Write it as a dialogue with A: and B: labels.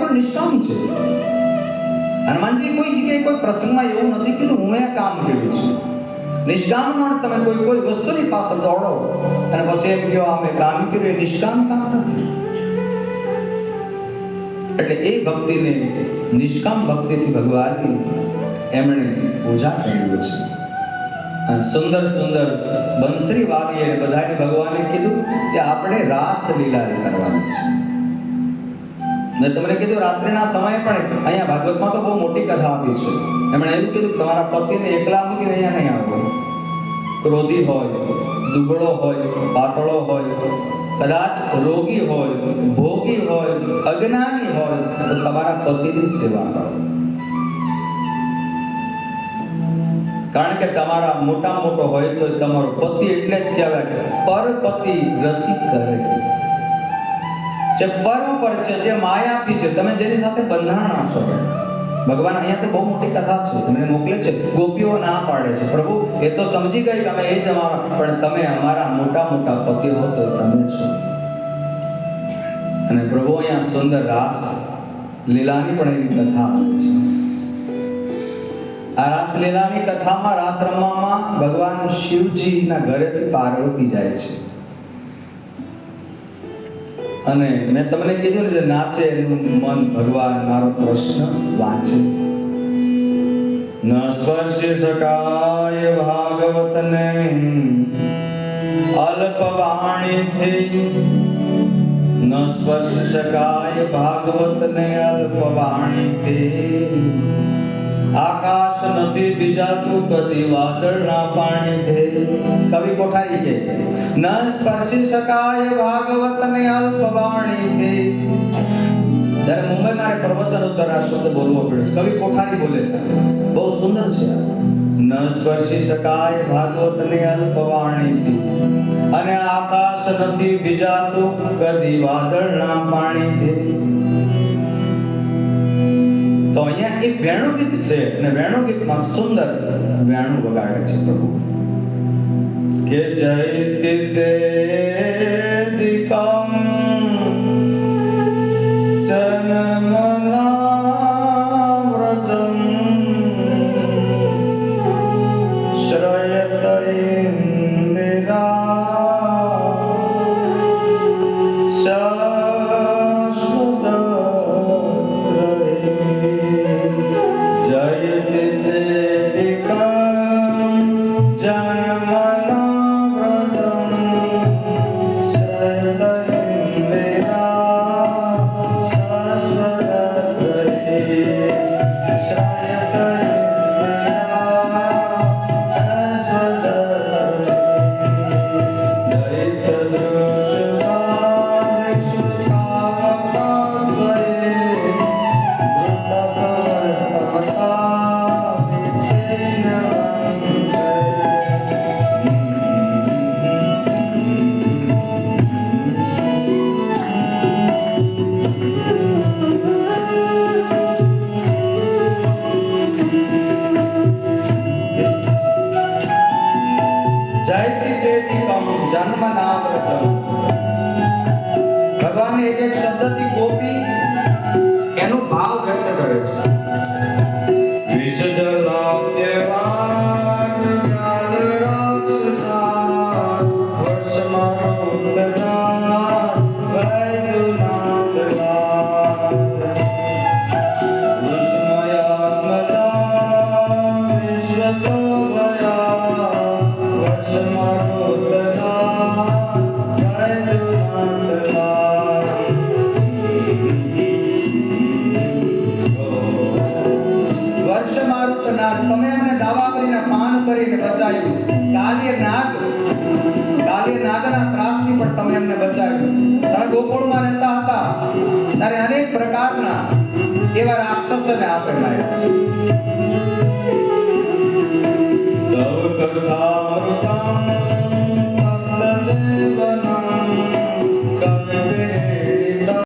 A: પણ નિષ્કામ છે. હનુમાનજી કોઈ જગ્યાએ કોઈ પ્રસંગમાં એવું નથી કીધું, હું એ કામ કર્યું છે. નિષ્કામનો અર્થ તમે કોઈ કોઈ વસ્તુની પાછળ દોડો અને પછી એમ કહો અમે કામ કર્યું, એ નિષ્કામ કામ એટલે એ ભક્તિને, નિષ્કામ ભક્તિથી ભગવાનની એમણે પૂજા કરી છે. અને સુંદર સુંદર બંસરી વાગી બધાને ભગવાને કીધું કે આપણે રાસ લીલા કરવાની છે. ને તમને કીધું રાત્રિના સમયે પણ અહીંયા ભાગવતમાં તો બહુ મોટી કથા આપી છે. એમણે એવું કીધું, તમારા પતિને એકલા મૂકીને અહીંયા નહીં આવો. ક્રોધી હોય, દુબળો હોય, પાતળો હોય, કદાચ રોગી હોય, ભોગી હોય, અજ્ઞાની હોય, તો તમારા પતિની સેવા કરો. કારણ કે તમારા મોટા મોટો હોય તો તમારો પતિ એટલે જ કહેવાય પર પતિ રતિ કરે. જે પર છે, જે માયાથી છે, તમે જેની સાથે બંધાણા છો? ભગવાન અહીંયા તો બહુ મોટી કથા છે તમને મોકલે છે, ગોપીઓ ના પાડે છે. પ્રભુ, એ તો સમજી ગઈ અમે એ જ અમારા, પણ તમે અમારા મોટા મોટા પતિ હો તો તમે છો. અને પ્રભુ અહીંયા સુંદર રાસ, લીલાની પણ એવી કથા છે. આ રાસ લીલાની કથામાં રાસ રમવામાં ભગવાન શિવજીના ઘરેથી પાર્વતી જાય છે. અને મેં તમને કીધું ને નાચે એનું મન ભગવાન, મારો પ્રશ્ન વાંચે. ન સ્પર્શી સકાય ભાગવતને. અલ્પ વાણીથી ન સ્વર્ચ સકાય ભાગવત ભાગવતને અલ્પ વાણીથી. આકાશ નથી બીજાતું કદી વાદળના પાણીથી કવિ કોઠારી છે. ન સ્પર્શી શકાય ભાગવતને અલ્પ વાણીથી જ્યારે મુંબઈ મારે પ્રવચન ઉત્તર આ શબ્દ બોલવો પડ્યો કવિ કોઠારી બોલે છે. બહુ સુંદર છે. ન સ્પર્શી શકાય ભાગવતને અલ્પ વાણીથી અને આકાશ નથી બીજાતું કદી વાદળના પાણીથી તો અહીંયા એક વેણુ ગીત છે અને વેણુ ગીતમાં સુંદર વેણુ વગાડે છે પ્રભુ. કે જય દિકમ ભગવાને એક એક શબ્દથી ગોપી તમે અમને દાવા કરીને પાન કરીને બચાવ્યું. કાલે નાગ કાલે નાગના ત્રાસથી પણ તમે અમને બચાવ્યું. તમે ગોકુળમાં રહેતા હતા, ત્યારે અનેક પ્રકારના એવા રાક્ષસોને આપે માર્યા